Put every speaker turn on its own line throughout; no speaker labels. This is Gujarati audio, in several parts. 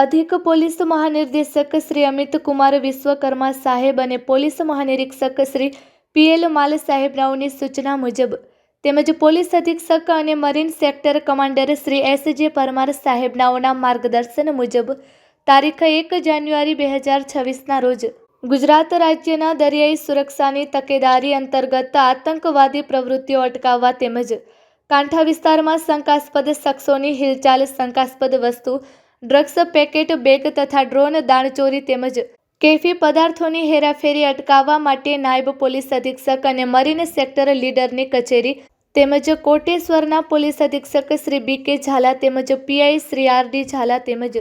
અધિક પોલીસ મહાનિર્દેશક શ્રી અમિત કુમાર વિશ્વકર્મા સાહેબ અને પોલીસ મહાનિરીક્ષક શ્રી પીએલ માલ સાહેબરાઓની સૂચના મુજબ તેમજ પોલીસ અધિક્ષક અને marine sector commander Shri S J Parmar સાહેબનાઓના માર્ગદર્શન મુજબ તારીખ એક જાન્યુઆરી બે હજાર છવ્વીસના રોજ ગુજરાત રાજ્યના દરિયાઈ સુરક્ષાની તકેદારી અંતર્ગત આતંકવાદી પ્રવૃત્તિઓ અટકાવવા તેમજ કાંઠા વિસ્તારમાં શંકાસ્પદ શખ્સોની હિલચાલ શંકાસ્પદ વસ્તુ ડ્રગ્સ પેકેટ, બેગ તથા ડ્રોન દાણચોરી તેમજ કેફી પદાર્થોની હેરાફેરી અટકાવવા માટે નાયબ પોલીસ અધિક્ષક અને મરીન સેક્ટર લીડરની કચેરી તેમજ કોટેશ્વરના પોલીસ અધિક્ષક શ્રી બી કે ઝાલા તેમજ PI Shri R D Zala તેમજ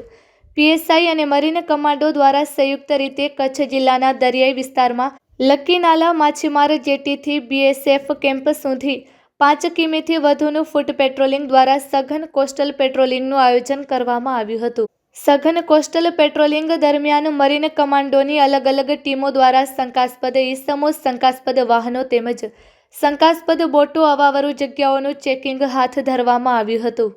પીએસઆઈ અને મરીન કમાન્ડો દ્વારા સંયુક્ત રીતે કચ્છ જિલ્લાના દરિયાઈ વિસ્તારમાં લક્કીનાલા માછીમાર જેટીથી બીએસએફ કેમ્પ સુધી પાંચ કિમીથી વધુનું ફૂટ પેટ્રોલિંગ દ્વારા સઘન કોસ્ટલ પેટ્રોલિંગનું આયોજન કરવામાં આવ્યું હતું. સઘન કોસ્ટલ પેટ્રોલિંગ દરમિયાન મરીન કમાન્ડોની અલગ અલગ ટીમો દ્વારા શંકાસ્પદ ઇસમો શંકાસ્પદ વાહનો તેમજ શંકાસ્પદ બોટો અવાવરુ જગ્યાઓનું ચેકિંગ હાથ ધરવામાં આવ્યું હતું.